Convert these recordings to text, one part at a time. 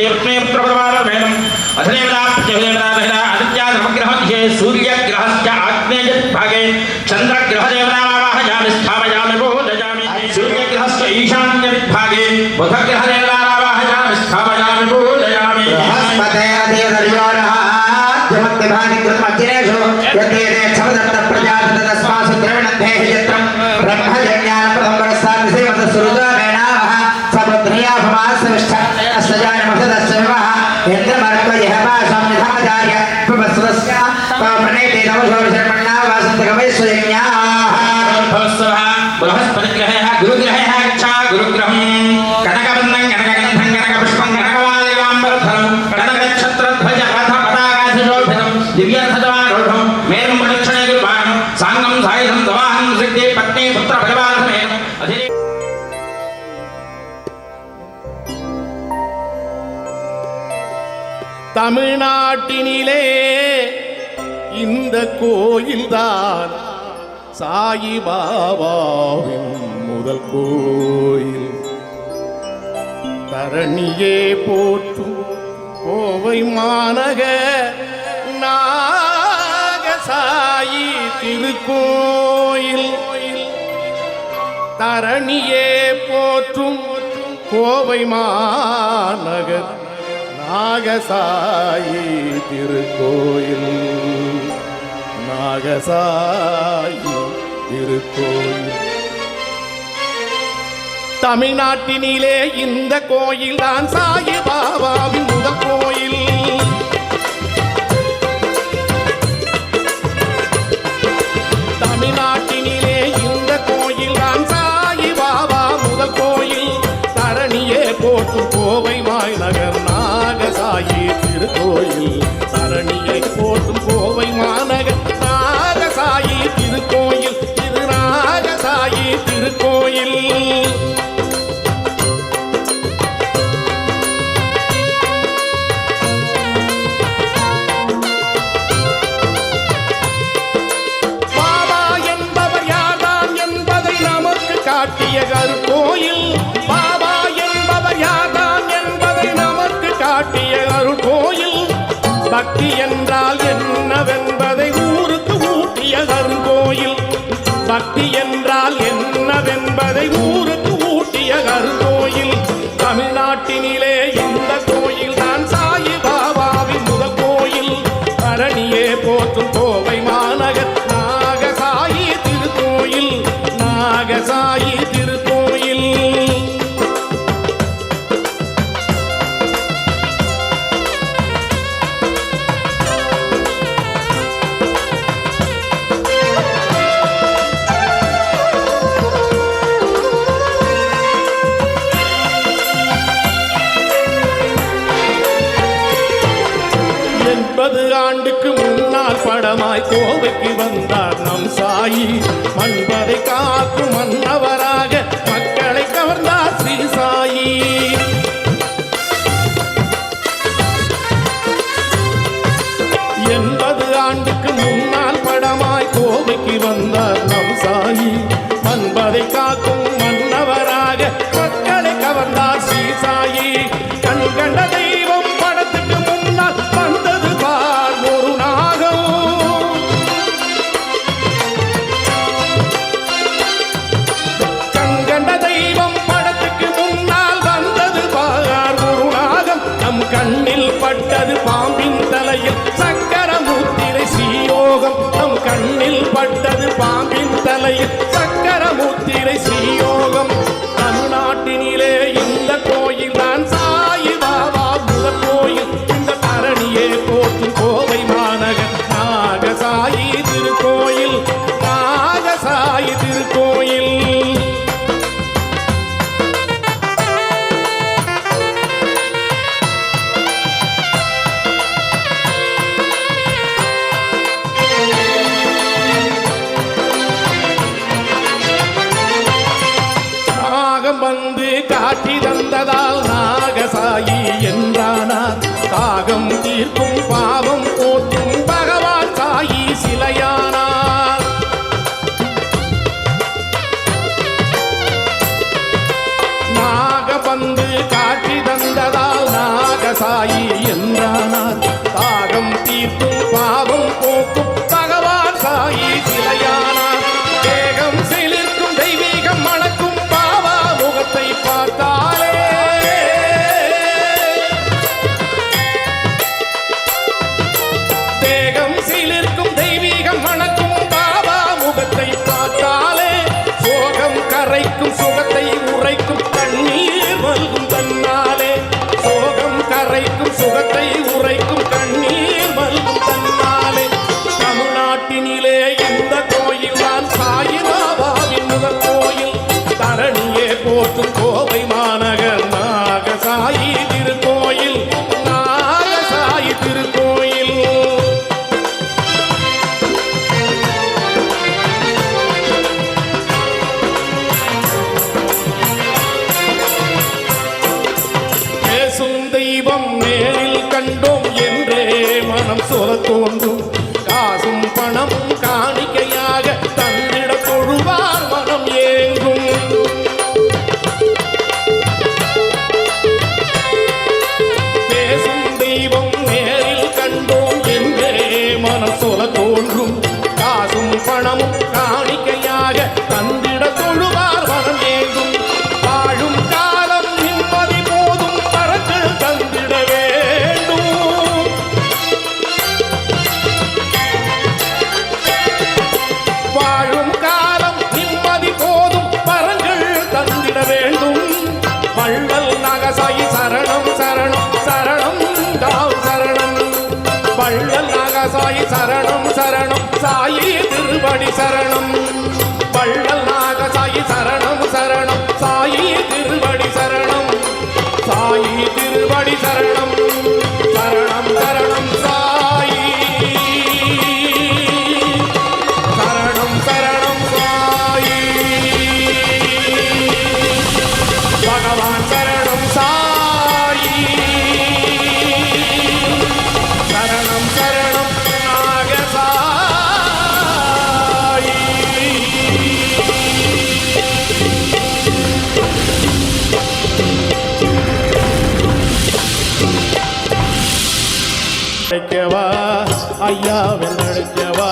देवत्वेन प्रवर्मानभेदम् अधिदेवताप्यभिदेवताभेदा आदित्याधमग्रहध्ये सूर्यग्रहस्य आग्नेयभागे चन्द्रग्रहदेवतावाहयामि स्थापयामि बोधयामि सूर्यग्रहस्य ईशान्यविभागे बुधग्रहदेवतावाहयामि स्थापयामि बोधयामि बृहस्पते अधिदेवताः जमत्तिभानि कृतमतिरेषु यद्येते क्षमदत्तप्रजा தமிழ்நாட்டினிலே இந்த கோயில்தான் சாயிபாபாவின் முதல் கோயில். தரணியே போற்றும் கோவை மாநக நாகசாயி திருக்கோயில். தரணியே போற்றும் கோவை மாநகர் நாகசாயி திருக்கோயில். நாகசாயி திருக்கோயில். தமிழ்நாட்டினிலே இந்த கோயில் தான் சாயி பாபாவின் முதல் கோயில். தமிழ்நாட்டினிலே இந்த கோயில் தான் சாயிபாபா முதல் கோயில். தரணியே போற்று கோவை மாய் நகர் நாகசாயி திருக்கோயில். தரணியை போற்றும் கோவை மாநகர் நாகசாயி திருக்கோயில். திரு நாகசாயி திருக்கோயில். என்றால் என்னவென்பதை ஊருக்கு ஊட்டிய கருங்கோயில் பக்தி என்றால் என்னவென்பதை ஊருக்கு படமாய் கோவைக்கு வந்தார் நம் சாயி. மண்பதை காக்கும் மன்னவராக மக்களை கவர்ந்தார் ஸ்ரீ சாயி. எண்பது ஆண்டுக்கு முன்னால் படமாய் கோவைக்கு வந்தார் நம் சாயி. மண்பதை காக்கும் மன்னவராக மக்களை கவர்ந்தார் ஸ்ரீ சாயி. கண் கண்டதை பாம்பின் தலையில் சக்கர முத்திரை ஸ்ரீயோகம் தமிழ்நாட்டினிலே இந்த கோயில் தான் சாயி பாபா முதல் கோயில். இந்த தரணியே போற்றும் கோவை மாநகர். நாகசாயி திருக்கோயில். நாகசாயி திருக்கோயில். தாயி என்றானார். தாகம் தீர்க்கும் rey con நாகசாயி சரணம் சரணம். சாயி திருவடி சரணம். வள்ளல் நாகசாயி சரணம் சரணம். சாயி திருவடி சரணம். சாயி திருவடி சரணம். அழைக்கவா? ஐயாவில் அழைக்கவா?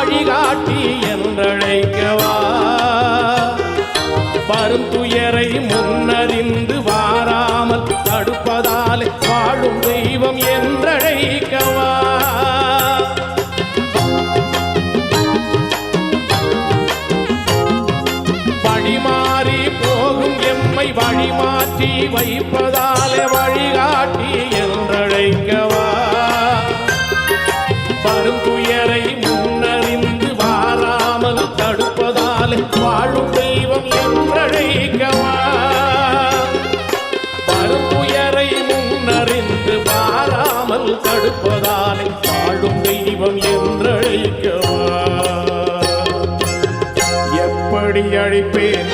வழிகாட்டி என்றழைக்கவா? பருந்துயரை முன்னறிந்து வாராமல் தடுப்பதால் வாழும் தெய்வம் என்றழைக்கவா? வழிமாறி போகும் எம்மை வழிமாற்றி வைப்பதாலே வழிகாட்டி என்றழைக்கவா? பருந்துயரை முன் வாழும் தெய்வம் என்றழைக்கவா? பருப்புயரை முன்னறிந்து பாராமல் தடுப்பதானே வாழும் தெய்வம் என்றழைக்கவா? எப்படி அழைப்பேன்